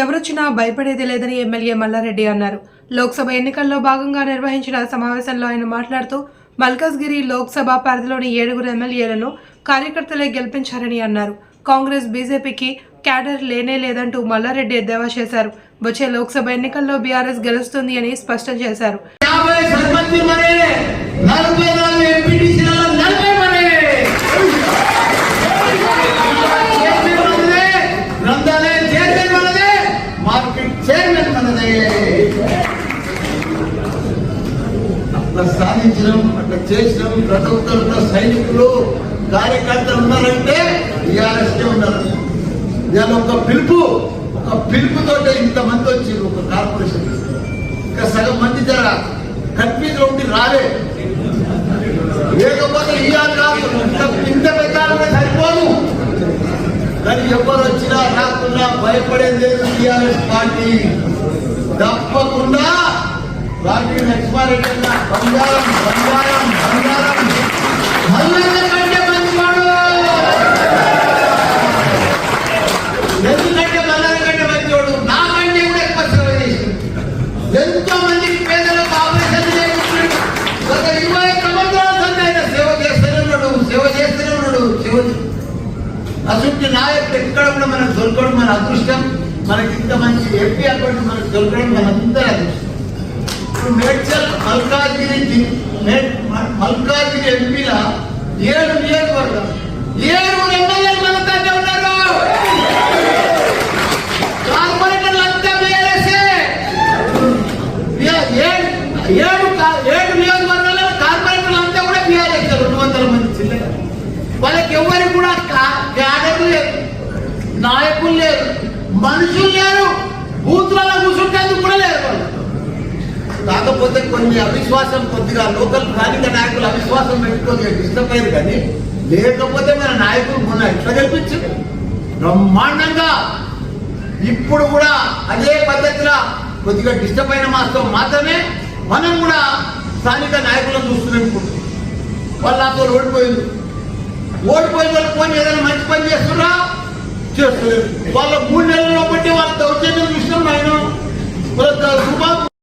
ఎవరొచ్చినా భయపడేది లేదని ఎమ్మెల్యే మల్లారెడ్డి అన్నారు. లోక్సభ ఎన్నికల్లో భాగంగా నిర్వహించిన సమావేశంలో ఆయన మాట్లాడుతూ మల్కజ్గిరి లోక్సభ పరిధిలోని ఏడుగురు ఎమ్మెల్యేలను కార్యకర్తలే గెలిపించారని అన్నారు. కాంగ్రెస్ బీజేపీకి క్యాడర్ లేనే లేదంటూ మల్లారెడ్డి ఎద్దేవా చేశారు. వచ్చే లోక్సభ ఎన్నికల్లో బీఆర్ఎస్ గెలుస్తుంది అని స్పష్టం చేశారు. అట్లా సాధించడం అట్లా చేసినాం. ప్రభుత్వంలో సైనికులు కార్యకర్తలు ఉన్నారంటే టీఆర్ఎస్ ఉన్నారు ఇవాళ ఒక పిలుపు ఒక పిలుపుతో ఇంతమంది వచ్చి ఒక కార్పొరేషన్. ఇంకా సగం మంది ధర కన్ఫ్యూజ్ ఉండి రాలే. లేకపోతే ఇవాళ కాదు ఇంత పెట్టాలంటే సరిపోదు. కానీ ఎవరు వచ్చినా రాకున్నా భయపడేది లేదు టీఆర్ఎస్ పార్టీ. తప్పకుండా పార్టీ లక్ష్మారెడ్డి అన్న బంగారం బంగారం బంగారం. మల్లన్న కంటే మంచివాడు. ఎందుకంటే మల్లన్న కంటే మంచివాడు. నాకంటే కూడా ఎక్కువ సేవ చేసిండు. ఎంతో మందికి పేదలకు ఆపరేషన్ చేయించాడు గత ఇరవై సంవత్సరాల సంది ఆయన సేవ చేస్తూనే ఉన్నాడు. సేవ చేస్తూనే ఉన్నాడు సేవ అసలు నాయకుడు ఎక్కడ కూడా మనకు దొరకడం. మన అదృష్టం మనకి ఇంత మంచి ఎంపీ అక్కడ మనకు దొరకడం మన మేడ్చల్ మల్కాజ్గిరి మల్కాజ్గిరి ఎంపీల ఏడు నియోజకవర్గం ఏడు ఎమ్మెల్యేలు మన ఉన్నారు. కార్పొరేటర్లు అంతా ఏడు ఏడు ఏడు నియోజకవర్గాల్లో కూడా బీఆర్ఎస్ రెండు వందల మంది వాళ్ళకి ఎవరికి కూడా క్యాడర్ లేదు నాయకులు లేరు. మనుషులు లేరు. బూతులలో కూర్చుంటే కాకపోతే కొన్ని అవిశ్వాసం కొద్దిగా లోకల్ స్థానిక నాయకులు అవిశ్వాసం పెట్టుకొని డిస్టర్బ్ అయ్యారు కానీ లేకపోతే మన నాయకులు మొన్న ఎట్లా గెలిపించారు? బ్రహ్మాండంగా! ఇప్పుడు కూడా అదే పద్ధతిలో కొద్దిగా డిస్టర్బ్ అయిన మాస్తో మాత్రమే మనం కూడా స్థానిక నాయకులను చూస్తున్నాం ఇప్పుడు. వాళ్ళు నాతో ఓడిపోయింది. ఓడిపోయిన వాళ్ళు పోయి ఏదైనా మంచి పని చేస్తున్నా చేస్తలేరు వాళ్ళ మూడు నెలల్లో బట్టి వాళ్ళ దౌర్జన్యం విషయం ఆయన. వాళ్ళ